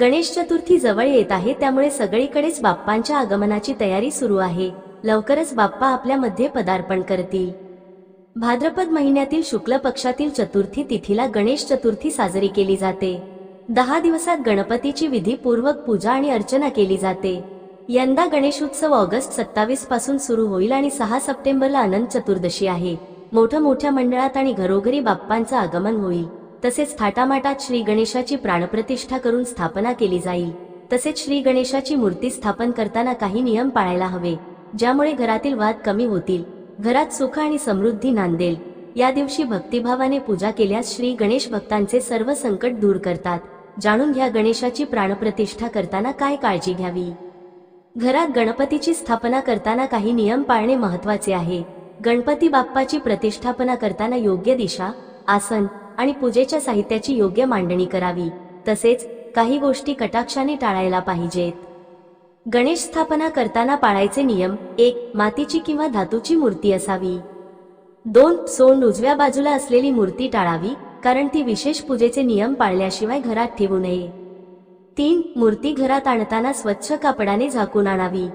गणेश चतुर्थी जवळ येत आहे त्यामुळे सगळीकडेच बाप्पांच्या आगमनाची तयारी सुरू आहे. लवकरच बाप्पा आपल्यामध्ये पदार्पण करतील. भाद्रपद महिन्यातील शुक्ल पक्षातील चतुर्थी तिथीला गणेश चतुर्थी साजरी केली जाते. दहा दिवसात गणपतीची विधीपूर्वक पूजा आणि अर्चना केली जाते. यंदा गणेशोत्सव ऑगस्ट सत्तावीसपासून सुरू होईल आणि सहा सप्टेंबरला अनंत चतुर्दशी आहे. मोठ्या मोठ्या मंडळात आणि घरोघरी बाप्पांचं आगमन होईल. तसेच थाटामाटात श्री गणेशाची प्राणप्रतिष्ठा करून स्थापना केली जाईल. तसेच श्री गणेशाची मूर्ती स्थापन करताना काही नियम पाळायला हवे ज्यामुळे घरातील वाद कमी होतील. घरात सुख आणि समृद्धी नांदेल. या दिवशी भक्तिभावाने पूजा केल्यास श्री गणेश भक्तांचे सर्व संकट दूर करतात. जाणून घ्या गणेशाची प्राणप्रतिष्ठा करताना काय काळजी घ्यावी? घरात गणपतीची स्थापना करताना काही नियम पाळणे महत्त्वाचे आहे. गणपती बाप्पाची प्रतिष्ठापना करताना योग्य दिशा आसन आणि पूजेच्या साहित्याची योग्य मांडणी करावी. तसेच काही गोष्टी कटाक्षाने टाळायला पाहिजेत. गणेश स्थापना करताना पाळायचे नियम एक मातीची किंवा धातूची मूर्ती असावी. दोन सोंड उजव्या बाजूला असलेली मूर्ती टाळावी कारण ती विशेष पूजेचे नियम पाळल्याशिवाय घरात ठेवू नये. तीन मूर्ती घरात आणताना स्वच्छ कापडाने झाकून आणावी.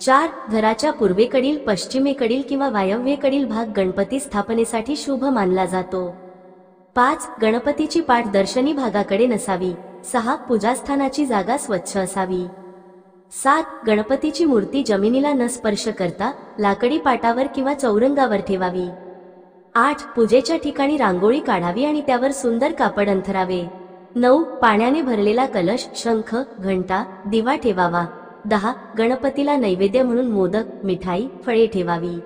चार घराच्या पूर्वेकडील पश्चिमेकडील किंवा वायव्येकडील भाग गणपती स्थापनेसाठी शुभ मानला जातो. पाच गणपतीची पाठ दर्शनी भागाकडे नसावी. सहा पूजास्थानाची जागा स्वच्छ असावी. सात गणपतीची मूर्ती जमिनीला न स्पर्श करता लाकडी पाटावर किंवा चौरंगावर ठेवावी. आठ पूजेच्या ठिकाणी रांगोळी काढावी आणि त्यावर सुंदर कापड अंथरावे. नऊ पाण्याने भरलेला कलश शंख घंटा दिवा ठेवावा. दहा गणपतीला नैवेद्य म्हणून मोदक मिठाई फळे ठेवावी.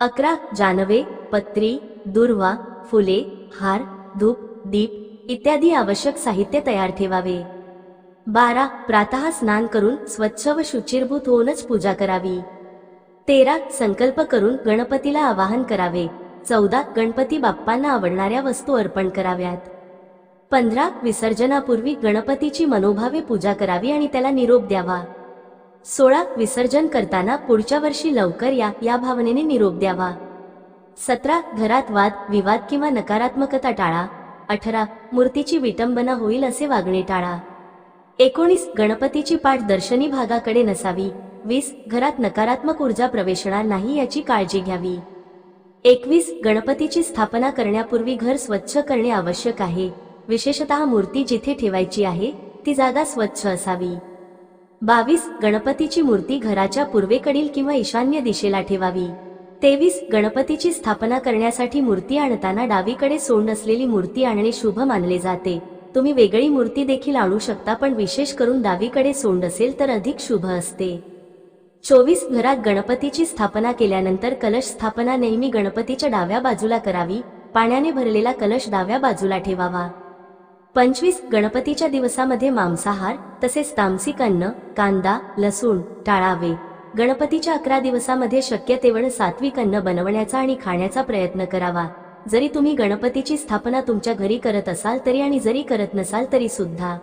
अकरा जानवे पत्री दुर्वा फुले हार धूप दीप इत्यादी आवश्यक साहित्य तयार ठेवावे. बारा प्रातः स्नान करून स्वच्छ व शुचिरभूत होऊनच पूजा करावी. तेरा संकल्प करून गणपतीला आवाहन करावे. चौदा गणपती बाप्पांना आवडणाऱ्या वस्तू अर्पण कराव्यात. पंधरा विसर्जनापूर्वी गणपतीची मनोभावे पूजा करावी आणि त्याला निरोप द्यावा. सोळा विसर्जन करताना पुढच्या वर्षी लवकर या या भावनेने निरोप द्यावा. सतरा घरात वाद विवाद किंवा नकारात्मकता टाळा. अठरा मूर्तीची विटंबना होईल असे वागणे टाळा. एकोणीस गणपतीची पाठ दर्शनी भागाकडे नसावी. वीस घरात नकारात्मक ऊर्जा प्रवेशणार नाही याची काळजी घ्यावी. एकवीस गणपतीची स्थापना करण्यापूर्वी घर स्वच्छ करणे आवश्यक आहे. विशेषतः मूर्ती जिथे ठेवायची आहे ती जागा स्वच्छ असावी. बावीस गणपतीची मूर्ती घराच्या पूर्वेकडील किंवा ईशान्य दिशेला ठेवावी. तेवीस गणपतीची स्थापना करण्यासाठी मूर्ती आणताना डावीकडे सोंड असलेली मूर्ती आणणे शुभ मानले जाते. तुम्ही वेगळी मूर्ती देखील आणू शकता पण विशेष करून डावीकडे सोंड असेल तर अधिक शुभ असते. चोवीस घरात गणपतीची स्थापना केल्यानंतर कलश स्थापना नेहमी गणपतीच्या डाव्या बाजूला करावी पाण्याने भरलेला कलश डाव्या बाजूला ठेवावा. पंचवीस गणपतीच्या दिवसामध्ये मांसाहार तसेच तामसिक अन्न कांदा लसूण टाळावे. गणपतीच्या अकरा दिवसामध्ये शक्य तेवढं सात्विक अन्न बनवण्याचा आणि खाण्याचा प्रयत्न करावा. जरी तुम्ही गणपतीची स्थापना तुमच्या घरी करत असाल तरी आणि जरी करत नसाल तरी सुद्धा.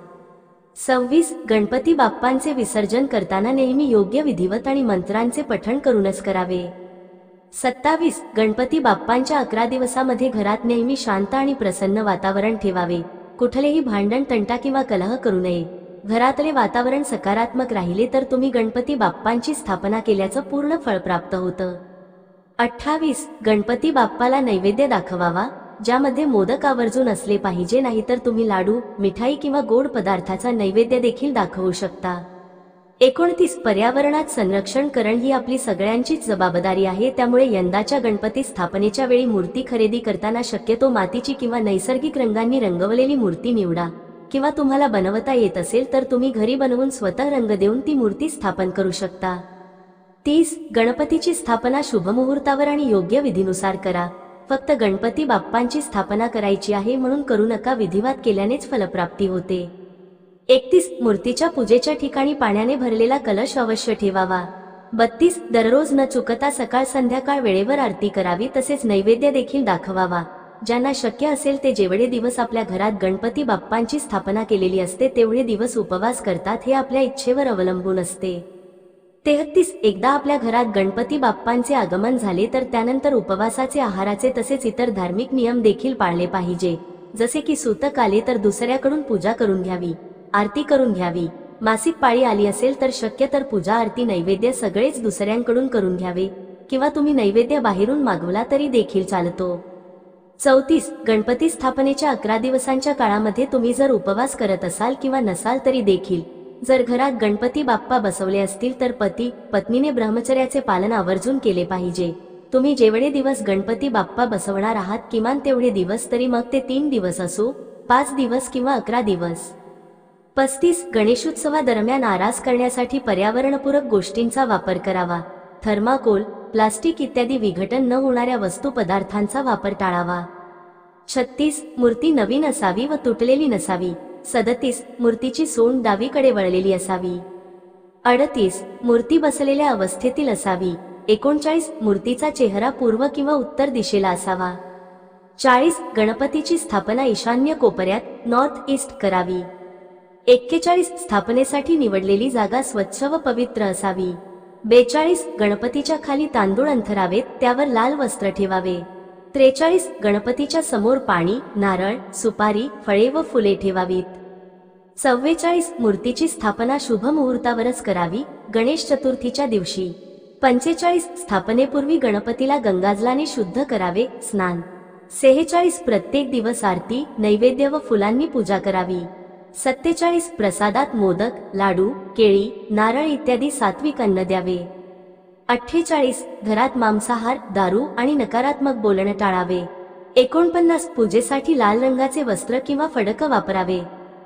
सव्वीस गणपती बाप्पांचे विसर्जन करताना नेहमी योग्य विधिवत आणि मंत्रांचे पठण करूनच करावे. सत्तावीस गणपती बाप्पांच्या अकरा दिवसामध्ये घरात नेहमी शांत आणि प्रसन्न वातावरण ठेवावे. कुठलेही भांडण तंटा किंवा कलह करू नये. घरातले वातावरण सकारात्मक राहिले तर तुम्ही गणपती बाप्पांची स्थापना केल्याचं पूर्ण फळ प्राप्त होतं. अठ्ठावीस गणपती बाप्पाला नैवेद्य दाखवावा ज्यामध्ये मोदक आवर्जून असले पाहिजे नाहीतर तुम्ही लाडू मिठाई किंवा गोड पदार्थाचा नैवेद्य देखील दाखवू शकता. एकोणतीस पर्यावरणात संरक्षण करण ही आपली सगळ्यांचीच जबाबदारी आहे त्यामुळे यंदाच्या गणपती स्थापनेच्या वेळी मूर्ती खरेदी करताना शक्यतो मातीची किंवा नैसर्गिक रंगांनी रंगवलेली मूर्ती निवडा. किंवा तुम्हाला बनवता येत असेल तर तुम्ही घरी बनवून स्वतः रंग देऊन ती मूर्ती स्थापन करू शकता. तीस गणपतीची स्थापना शुभमुहूर्तावर आणि योग्य विधीनुसार करा. फक्त गणपती बाप्पांची स्थापना करायची आहे म्हणून करू नका विधिवात केल्यानेच फलप्राप्ती होते. एकतीस मूर्तीच्या पूजेच्या ठिकाणी पाण्याने भरलेला कलश अवश्य ठेवावा. बत्तीस दररोज न चुकता सकाळ संध्याकाळ वेळेवर आरती करावी तसेच नैवेद्य देखील दाखवावा. ज्यांना शक्य असेल ते जेवढे दिवस आपल्या घरात गणपती बाप्पांची स्थापना केलेली असते तेवढे दिवस उपवास करतात हे आपल्या इच्छेवर अवलंबून असते. तेहतीस एकदा आपल्या घरात गणपती बाप्पांचे आगमन झाले तर त्यानंतर उपवासाचे आहाराचे तसेच इतर धार्मिक नियम देखील पाळले पाहिजे. जसे की सूतक आले तर दुसऱ्याकडून पूजा करून घ्यावी आरती करून घ्यावी. मासिक पाळी आली असेल तर शक्य तर पूजा आरती नैवेद्य सगळेच दुसऱ्यांकडून करून घ्यावे. किंवा तुम्ही नैवेद्य बाहेरून मागवला तरी देखील चालतो. चौतीस गणपती स्थापनेच्या अकरा दिवसांच्या काळामध्ये तुम्ही जर उपवास करत असाल किंवा नसाल तरी देखील जर घरात गणपती बाप्पा बसवले असतील तर पती पत्नीने ब्रह्मचर्याचे पालन आवर्जून केले पाहिजे. तुम्ही जेवढे दिवस गणपती बाप्पा बसवणार आहात किमान तेवढे दिवस तरी मग ते तीन दिवस असो पाच दिवस किंवा अकरा दिवस. पस्तीस गणेशोत्सवादरम्यान आरास करण्यासाठी पर्यावरणपूरक गोष्टींचा वापर करावा. थर्माकोल प्लास्टिक इत्यादी विघटन न होणाऱ्या वस्तू पदार्थांचा वापर टाळावा. छत्तीस मूर्ती नवीन असावी व तुटलेली नसावी. सदतीस मूर्तीची सोंड डावीकडे वळलेली असावी. अडतीस मूर्ती बसलेल्या अवस्थेतील असावी. एकोणचाळीस मूर्तीचा चेहरा पूर्व किंवा उत्तर दिशेला असावा. चाळीस गणपतीची स्थापना ईशान्य कोपऱ्यात नॉर्थ ईस्ट करावी. एक्केचाळीस स्थापनेसाठी निवडलेली जागा स्वच्छ व पवित्र असावी. बेचाळीस गणपतीच्या खाली तांदूळ अंथरावेत त्यावर लाल वस्त्र ठेवावे. त्रेचाळीस गणपतीच्या समोर पाणी नारळ सुपारी फळे व फुले ठेवावीत. चव्वेचाळीस मूर्तीची स्थापना शुभ मुहूर्तावरच करावी गणेश चतुर्थीच्या दिवशी. पंचेचाळीस स्थापनेपूर्वी गणपतीला गंगाजलाने शुद्ध करावे स्नान. सेहेचाळीस प्रत्येक दिवस आरती नैवेद्य व फुलांनी पूजा करावी. सत्तेचाळीस प्रसादात मोदक लाडू केळी नारळ इत्यादी सात्विक अन्न द्यावे. अठ्ठेचाळीस घरात मांसाहार दारू आणि नकारात्मक बोलणं टाळावे. एकोणपन्नास पूजेसाठी लाल रंगाचे वस्त्र किंवा फडक वापरावे.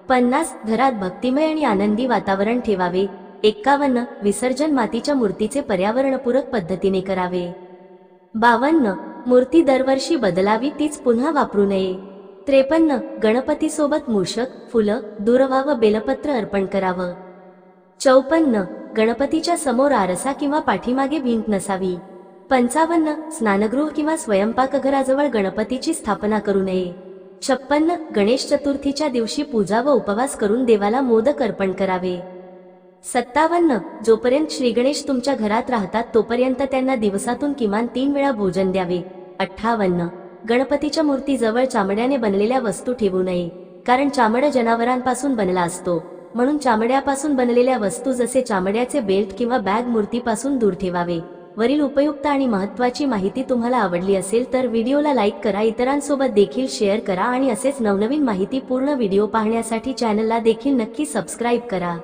पन्नास घरात भक्तिमय आणि आनंदी वातावरण ठेवावे. एक्कावन्न विसर्जन मातीच्या मूर्तीचे पर्यावरणपूरक पद्धतीने करावे. बावन्न मूर्ती दरवर्षी बदलावी तीच पुन्हा वापरू नये. त्रेपन्न गणपतीसोबत मूषक फुलं दुर्वा व बेलपत्र अर्पण करावं. चौपन्न गणपतीच्या समोर आरसा किंवा पाठीमागे भिंत नसावी. पंचावन्न स्नानगृह किंवा स्वयंपाकघराजवळ गणपतीची स्थापना करू नये. छप्पन्न गणेश चतुर्थीच्या दिवशी पूजा व उपवास करून देवाला मोदक अर्पण करावे. सत्तावन्न जोपर्यंत श्रीगणेश तुमच्या घरात राहतात तोपर्यंत त्यांना दिवसातून किमान तीन वेळा भोजन द्यावे. अठ्ठावन्न गणपतीच्या मूर्तीजवळ चामड्याने बनलेल्या वस्तू ठेवू नये कारण चामडं जनावरांपासून बनला असतो. म्हणून चामड्यापासून बनलेल्या वस्तू जसे चामड्याचे बेल्ट किंवा बॅग मूर्तीपासून दूर ठेवावे. वरील उपयुक्त आणि महत्वाची माहिती तुम्हाला आवडली असेल तर व्हिडिओला लाईक करा इतरांसोबत देखील शेअर करा आणि असेच नवनवीन माहिती पूर्ण व्हिडिओ पाहण्यासाठी चॅनलला देखील नक्की सबस्क्राईब करा.